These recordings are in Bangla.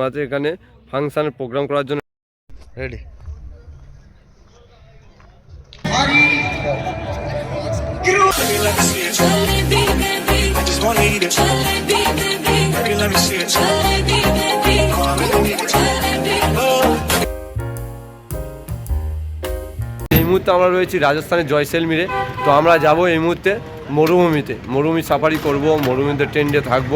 আমাদের এখানে ফাংশানের প্রোগ্রাম করার জন্য রেডি এই মুহূর্তে আমরা রয়েছি রাজস্থানের জয়সেলমিরে। তো আমরা যাব এই মুহূর্তে মরুভূমিতে। মরুভূমি সাফারি করব মরুভূমিতে ট্রেন্ডে থাকব।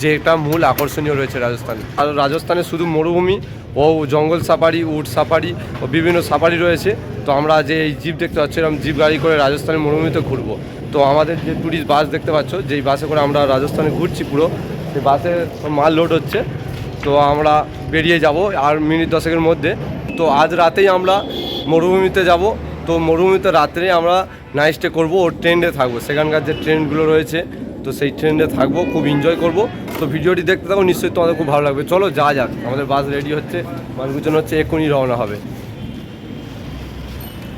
যে একটা মূল আকর্ষণীয় রয়েছে রাজস্থানে। আর রাজস্থানে শুধু মরুভূমি ও জঙ্গল সাফারি, উট সাফারি ও বিভিন্ন সাফারি রয়েছে। তো আমরা যে এই জিপ দেখতে পাচ্ছি, এরকম জিপ গাড়ি করে রাজস্থানের মরুভূমিতে ঘুরবো। তো আমাদের যে ট্যুরিস্ট বাস দেখতে পাচ্ছ, যেই বাসে করে আমরা রাজস্থানে ঘুরছি পুরো, সেই বাসে মাল লোড হচ্ছে। তো আমরা বেরিয়ে যাব আর মিনিট দশেকের মধ্যে। তো আজ রাতেই আমরা মরুভূমিতে যাব। তো মরুভূমিতে রাত্রে আমরা নাইট স্টে করব ও ট্রেন্ডে থাকব। সেখানকার যে ট্রেনগুলো রয়েছে তো সেই ট্রেন্ডে থাকব, খুব এনজয় করব। তো ভিডিওটি দেখতে থাকো, নিশ্চয়ই তোমাদের খুব ভালো লাগবে। চলো, যা যাক, আমাদের বাস রেডি হচ্ছে। মালগুজন হচ্ছে, এক্ষুনি রওনা হবে।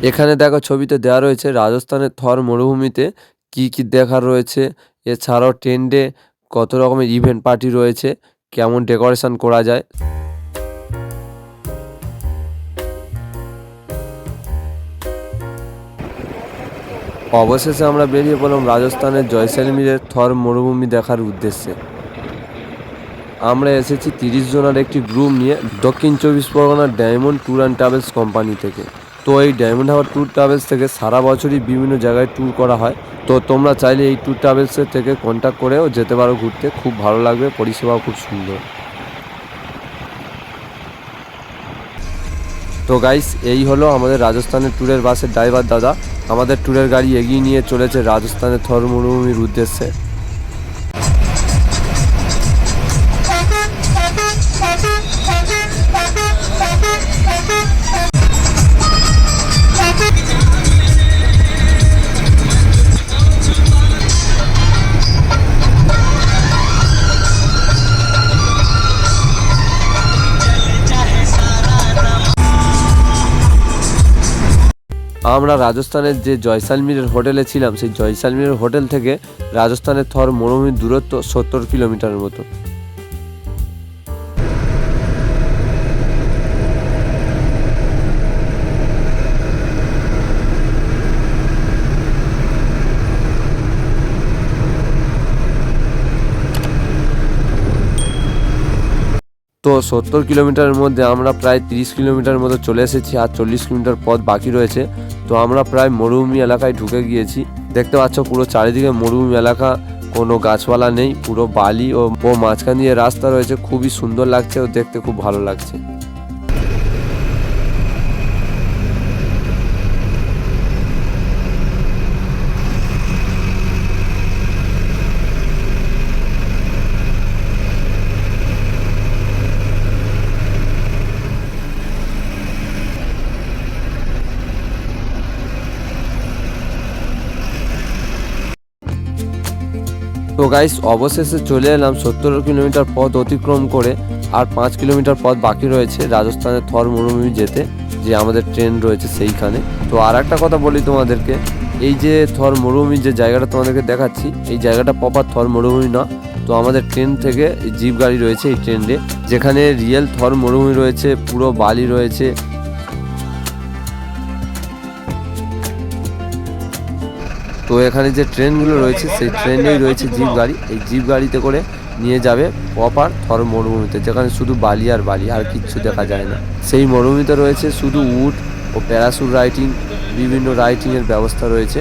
এখানে দেখো, ছবিতে দেওয়া রয়েছে রাজস্থানের থর মরুভূমিতে কি কি দেখার রয়েছে। এছাড়াও টেন্ডে কত রকমের ইভেন্ট পার্টি রয়েছে, কেমন ডেকোরেশন করা যায়। অবশেষে আমরা বেরিয়ে পড়লাম রাজস্থানের জয়সলমীরের থর মরুভূমি দেখার উদ্দেশ্যে। আমরা এসেছি তিরিশ জনের একটি গ্রুপ নিয়ে দক্ষিণ চব্বিশ পরগনার diamond tour and travels company থেকে। তো এই ডায়মন্ড হাওয়ার ট্যুর ট্রাভেলস থেকে সারা বছরই বিভিন্ন জায়গায় ট্যুর করা হয়। তো তোমরা চাইলে এই ট্যুর ট্রাভেলসের থেকে কন্ট্যাক্ট করেও যেতে পারো ঘুরতে। খুব ভালো লাগবে, পরিষেবাও খুব সুন্দর। তো গাইস এই হলো আমাদের রাজস্থানের ট্যুরের বাসের ড্রাইভার দাদা। আমাদের ট্যুরের গাড়ি এগিয়ে নিয়ে চলেছে রাজস্থানের থর মরুভূমির উদ্দেশ্যে। আমরা রাজস্থানের যে জয়সালমীরের হোটেলে ছিলাম, সেই জয়সালমীরের হোটেল থেকে রাজস্থানের থর মরুভূমির দূরত্ব সত্তর কিলোমিটারের মতো। তো সত্তর কিলোমিটারের মধ্যে আমরা প্রায় তিরিশ কিলোমিটার মতো চলে এসেছি আর চল্লিশ কিলোমিটার পথ বাকি রয়েছে। তো আমরা প্রায় মরুভূমি এলাকায় ঢুকে গিয়েছি। দেখতে পাচ্ছ পুরো চারিদিকে মরুভূমি এলাকা, কোনো গাছপালা নেই, পুরো বালি ও মাঝখান দিয়ে রাস্তা রয়েছে, খুবই সুন্দর লাগছে ও দেখতে খুব ভালো লাগছে। গাইস অবশেষে চলে এলাম সত্তর কিলোমিটার পথ অতিক্রম করে আর পাঁচ কিলোমিটার পথ বাকি রয়েছে রাজস্থানের থর মরুভূমি যেতে, যে আমাদের ট্রেন রয়েছে সেইখানে। তো আর একটা কথা বলি তোমাদেরকে, এই যে থর মরুভূমি যে জায়গাটা তোমাদেরকে দেখাচ্ছি, এই জায়গাটা প্রপার থর মরুভূমি না। তো আমাদের ট্রেন থেকে জিপ গাড়ি রয়েছে এই ট্রেনে যেখানে রিয়েল থর মরুভূমি রয়েছে, পুরো বালি রয়েছে এখানে যে ট্রেনগুলো রয়েছে, সেই ট্রেনেই রয়েছে জিপ গাড়ি। এই জিপ গাড়িতে করে নিয়ে যাবে প্রপার থর মরুভূমিতে, যেখানে শুধু বালি আর বালি, আর কিচ্ছু দেখা যায় না। সেই মরুভূমিতে রয়েছে শুধু উড ও প্যারাসুট রাইটিং, বিভিন্ন রাইটিংয়ের ব্যবস্থা রয়েছে।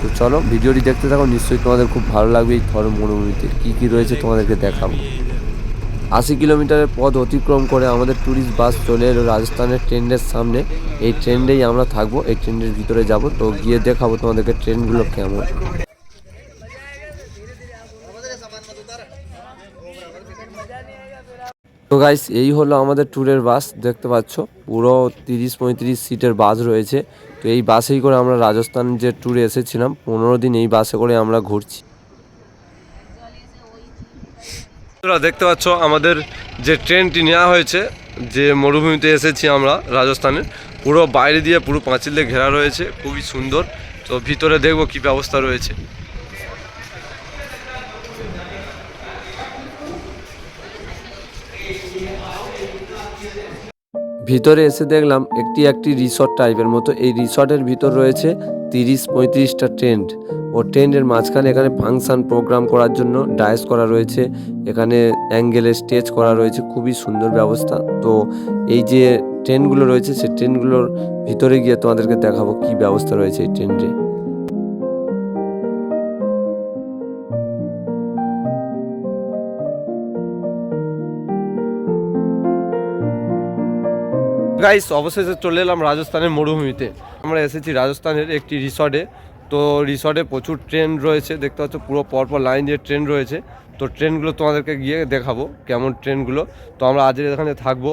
তো চলো, ভিডিওটি দেখতে থাকো, নিশ্চয়ই তোমাদের খুব ভালো লাগবে এই থর মরুভূমিতে। কী কী রয়েছে তোমাদেরকে দেখাবো। আশি কিলোমিটারের পথ অতিক্রম করে আমাদের ট্যুরিস্ট বাস চলে এলো রাজস্থানের ট্রেনের সামনে। এই ট্রেনেই আমরা থাকব, এই ট্রেনের ভিতরে যাব। তো গিয়ে দেখাবো তোমাদেরকে ট্রেনগুলো কেমন। তো গাইস এই হলো আমাদের ট্যুরের বাস দেখতে পাচ্ছ? পুরো তিরিশ পঁয়ত্রিশ সিটের বাস রয়েছে। তো এই বাসেই করে আমরা রাজস্থান যে ট্যুরে এসেছিলাম, পনেরো দিন এই বাসে করে আমরা ঘুরছি। তোরা দেখতে পাচ্ছ আমাদের যে ট্রেনটি নেওয়া হয়েছে, যে মরুভূমিতে এসেছি আমরা রাজস্থানের পুরো বাইরে দিয়ে পুরো পাঁচিল দিয়ে ঘেরা রয়েছে, খুবই সুন্দর। তো ভিতরে দেখব কি ব্যবস্থা রয়েছে। ভিতরে এসে দেখলাম একটি একটি রিসর্ট টাইপের মতো। এই রিসর্টের ভিতর রয়েছে তিরিশ পঁয়ত্রিশটা টেন্ট। ও টেন্টের মাঝখানে এখানে ফাংশান প্রোগ্রাম করার জন্য ডায়েস করা রয়েছে। এখানে অ্যাঙ্গেলে স্টেজ করা রয়েছে, খুবই সুন্দর ব্যবস্থা। তো এই যে ট্রেনগুলো রয়েছে সেই ট্রেনগুলোর ভিতরে গিয়ে তোমাদেরকে দেখাবো কি ব্যবস্থা রয়েছে এই ট্রেনে গাইস অবশেষে চলে এলাম রাজস্থানের মরুভূমিতে। আমরা এসেছি রাজস্থানের একটি রিসর্টে। তো রিসর্টে প্রচুর ট্রেন রয়েছে, দেখতে পাচ্ছ পুরো পরপর লাইন দিয়ে ট্রেন রয়েছে। তো ট্রেনগুলো তোমাদেরকে গিয়ে দেখাবো কেমন ট্রেনগুলো। তো আমরা আজ এখানে থাকব,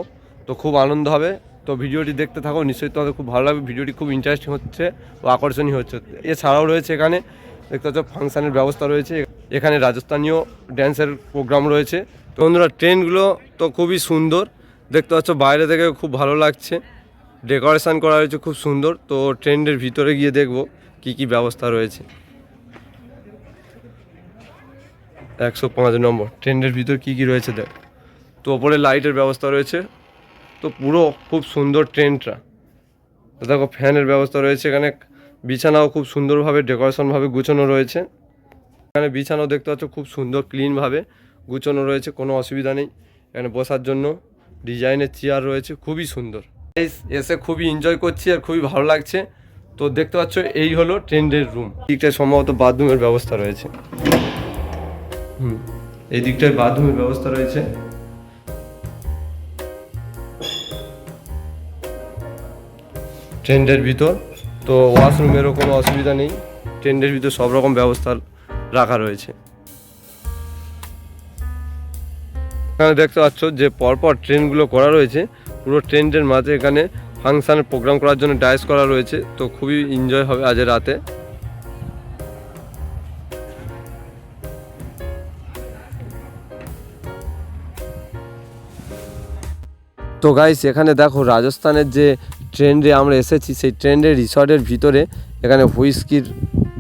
তো খুব আনন্দ হবে। তো ভিডিওটি দেখতে থাকো, নিশ্চয়ই তোমাদের খুব ভালো লাগবে। ভিডিওটি খুব ইন্টারেস্টিং হচ্ছে ও আকর্ষণীয় হচ্ছে। এছাড়াও রয়েছে এখানে, দেখতে পাচ্ছ ফাংশানের ব্যবস্থা রয়েছে। এখানে রাজস্থানীয় ড্যান্সের প্রোগ্রাম রয়েছে। তো বন্ধুরা, ট্রেনগুলো তো খুবই সুন্দর। দেখতে পাচ্ছ, বাইরে থেকে খুব ভালো লাগছে। ডেকোরেশন করা হয়েছে খুব সুন্দর, তো ট্রেন্ডের ভিতরে গিয়ে দেখব কি কি ব্যবস্থা রয়েছে। একশো পাঁচ নম্বর ট্রেনের ভিতর কি কি রয়েছে দেখ। তো ওপরে লাইটের ব্যবস্থা রয়েছে, তো পুরো খুব সুন্দর ট্রেনটা তো দেখো, ফ্যানের ব্যবস্থা রয়েছে এখানে, বিছানাও খুব সুন্দরভাবে, ডেকোরেশনভাবে গুছানো রয়েছে। এখানে বিছানাও দেখতে পাচ্ছ, খুব সুন্দর, ক্লিনভাবে গুছানো রয়েছে, কোনো অসুবিধা নেই। এখানে বসার জন্য ডিজাইনের চেয়ার রয়েছে, খুবই সুন্দর। এসে খুবই এনজয় করছি আর খুবই ভালো লাগছে। তো দেখতে পাচ্ছ, এই হলো ট্রেন্ডের রুম দিকটায় সম্ভবত বাথরুমের ব্যবস্থা রয়েছে। হুম এই দিকটায় বাথরুমের ব্যবস্থা রয়েছে। ট্রেন্ডের ভিতর, তো ওয়াশরুমেরও কোনো অসুবিধা নেই। ট্রেন্ডের ভিতর সব রকম ব্যবস্থা রাখা রয়েছে। এখানে দেখতে পাচ্ছ যে পরপর ট্রেনগুলো করা রয়েছে। পুরো ট্রেনের মাঝে এখানে ফাংশানের প্রোগ্রাম করার জন্য ডাইস করা রয়েছে। তো খুবই এনজয় হবে আজ রাতে। তো গাইস এখানে দেখো রাজস্থানের যে ট্রেন্ডে আমরা এসেছি, সেই ট্রেন্ডের রিসর্টের ভিতরে এখানে হুইস্কির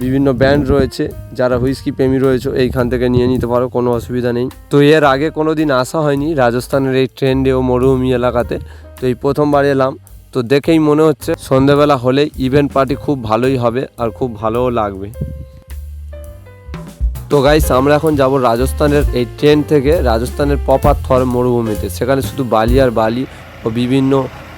বিভিন্ন ব্যান্ড রয়েছে, যারা হুইস্কি প্রেমী রয়েছে, এইখান থেকে নিয়ে নিতে পারো, কোনো অসুবিধা নেই। তো এর আগে কোনো দিন আসা হয়নি রাজস্থানের এই ট্রেন্ডে ও মরুভূমি এলাকাতে। তো এই প্রথমবার এলাম। তো দেখেই মনে হচ্ছে সন্ধেবেলা হলে ইভেন্ট পার্টি খুব ভালোই হবে আর খুব ভালোও লাগবে। তো গাইস, আমরা এখন যাব রাজস্থানের এই ট্রেন থেকে রাজস্থানের পপার থর মরুভূমিতে। সেখানে শুধু বালি আর বালি ও বিভিন্ন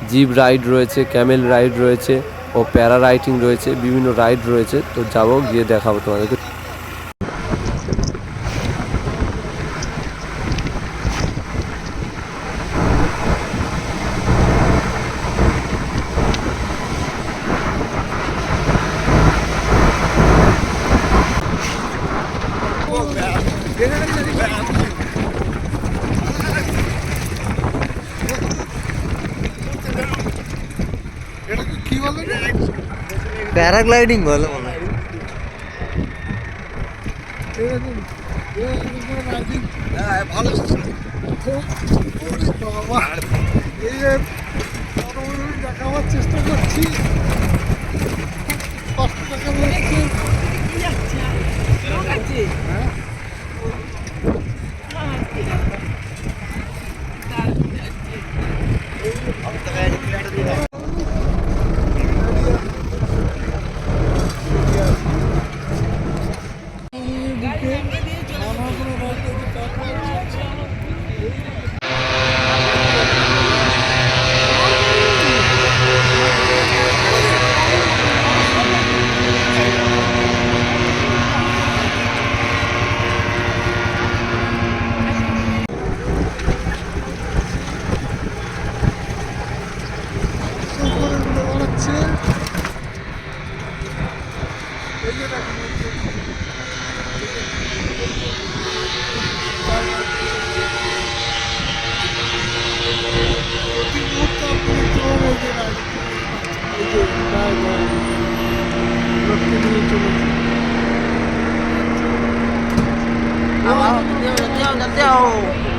জিপ রাইড রয়েছে, ক্যামেল রাইড রয়েছে ও প্যারা রাইটিং রয়েছে বিভিন্ন রাইড রয়েছে তো যাব গিয়ে দেখাবো তোমাদেরকে। প্যারাগ্লাইডিং বলে মনে হয়। দেখাবার চেষ্টা করছি কষ্ট টাকা 好，掉掉掉掉。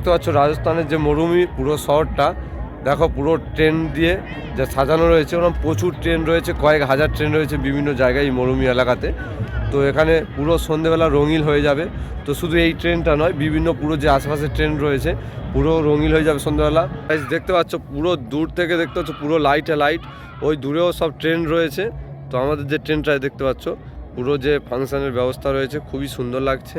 দেখতে পাচ্ছ রাজস্থানের যে মরুভূমি, পুরো শহরটা। দেখো, পুরো ট্রেন দিয়ে যা সাজানো রয়েছে ওরকম প্রচুর ট্রেন রয়েছে, কয়েক হাজার ট্রেন রয়েছে বিভিন্ন জায়গায় এই মরুভূমি এলাকাতে। তো এখানে পুরো সন্ধেবেলা রঙিল হয়ে যাবে। তো শুধু এই ট্রেনটা নয়, বিভিন্ন পুরো যে আশেপাশে ট্রেন রয়েছে, পুরো রঙিল হয়ে যাবে সন্ধেবেলা। দেখতে পাচ্ছ, পুরো দূর থেকে দেখতে পাচ্ছ, পুরো লাইটে লাইট ওই দূরেও সব ট্রেন রয়েছে। তো আমাদের যে ট্রেনটা দেখতে পাচ্ছ, পুরো যে ফাংশনের ব্যবস্থা রয়েছে, খুবই সুন্দর লাগছে।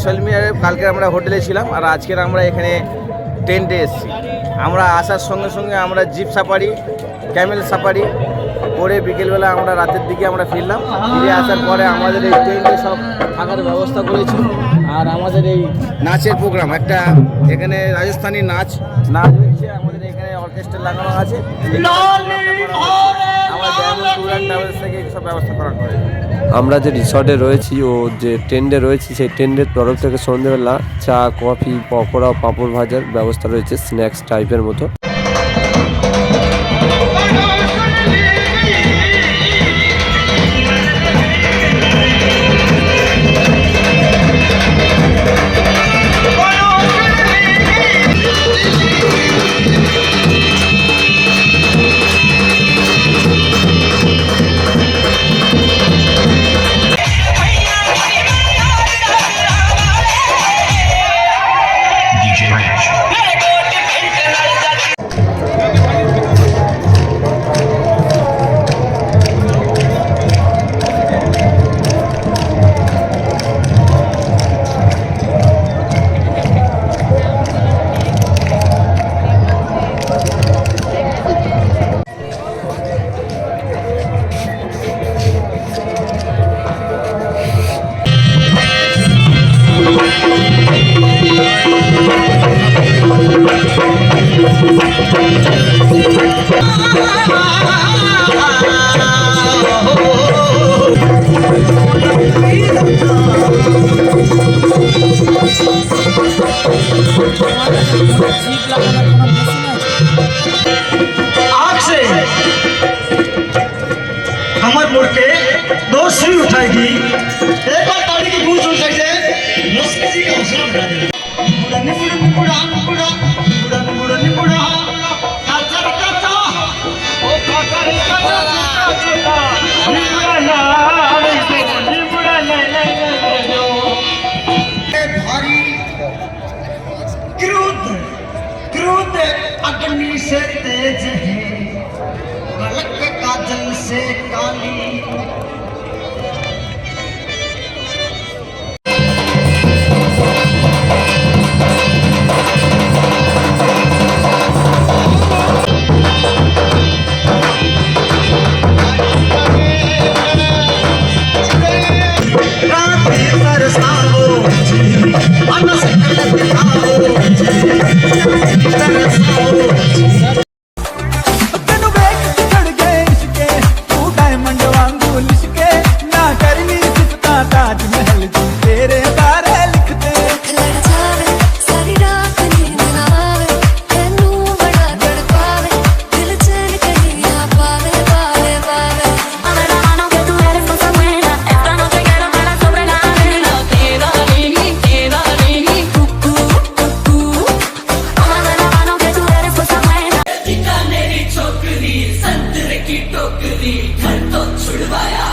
এখন কালকে আমরা হোটেলে ছিলাম আর আজকের আমরা এখানে টেন্টে এসেছি। আমরা আসার সঙ্গে সঙ্গে আমরা জিপ সাফারি, ক্যামেল সাফারি করে বিকেলবেলা আমরা রাতের দিকে আমরা ফিরলাম। ফিরে আসার পরে আমাদের এই টেন্টে সব থাকার ব্যবস্থা করেছি আর আমাদের এই নাচের প্রোগ্রাম, একটা এখানে রাজস্থানি নাচ নাচ হচ্ছে আমাদের অর্কেস্ট্রা লাগানো আছে। আমার সব ব্যবস্থা করা যে রিসর্টে রয়েছি ও যে টেন্ডে রয়েছি সেই টেন্ডের তরফ থেকে সন্ধ্যেবেলা চা কফি পকোড়া পাঁপড় ভাজার ব্যবস্থা রয়েছে স্ন্যাক্স টাইপের মতো। आपसे हमर मुड़ के दो सुई उठाएगी एक बार ताड़ी की गूंज उठ सकते मुस्किल जी का हौसला बढ़ा देना बुढ़ा ने बुढ़ा ने बुढ़ा ने बुढ़ा बुढ़ा ने बुढ़ा ने बुढ़ा काचा रे काचा ओ काचा रे काचा काचा काचा ना ना अग्नि से तेज है बलक काजल से काली। Surabaya!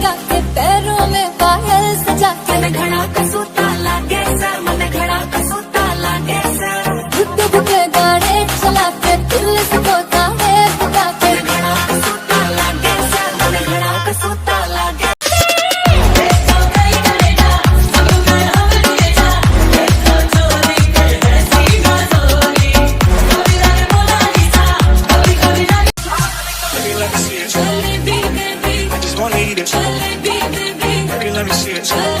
लगा के पैरों में पायल सजा के। मैं घड़ा Just